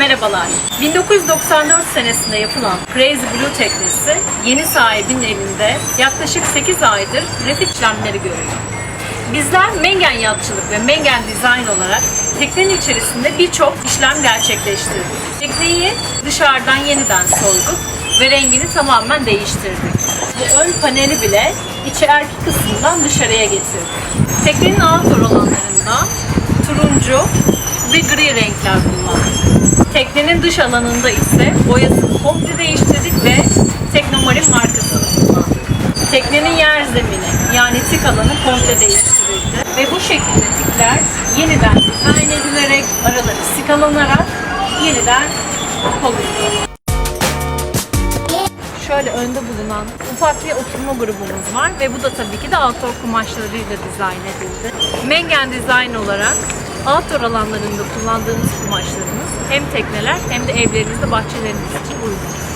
Merhabalar. 1994 senesinde yapılan Crazy Blue teknesi yeni sahibinin elinde yaklaşık 8 aydır refit işlemleri görüyor. Bizler Mengen Yatçılık ve Mengen Design olarak teknenin içerisinde birçok işlem gerçekleştirdik. Tekneyi dışarıdan yeniden solduk ve rengini tamamen değiştirdik. Bu ön paneli bile içi erkek kısmından dışarıya getirdik. Teknenin outdoor alanlarında turuncu ve gri renkler kullandık. Dış alanında ise boyasını komple değiştirdik ve Teknomarin markasını kullandık. Teknenin yer zemini yani tik alanı komple değiştirildi. Ve bu şekilde tikler yeniden dizayn edilerek araları sıkalanarak yeniden konuluyor. Şöyle önde bulunan ufak bir oturma grubumuz var ve bu da tabii ki de outdoor kumaşlarıyla dizayn edildi. Mengen Design olarak outdoor alanlarında kullandığımız kumaşlarımız hem tekneler hem de evlerinizde bahçeleriniz için uygun.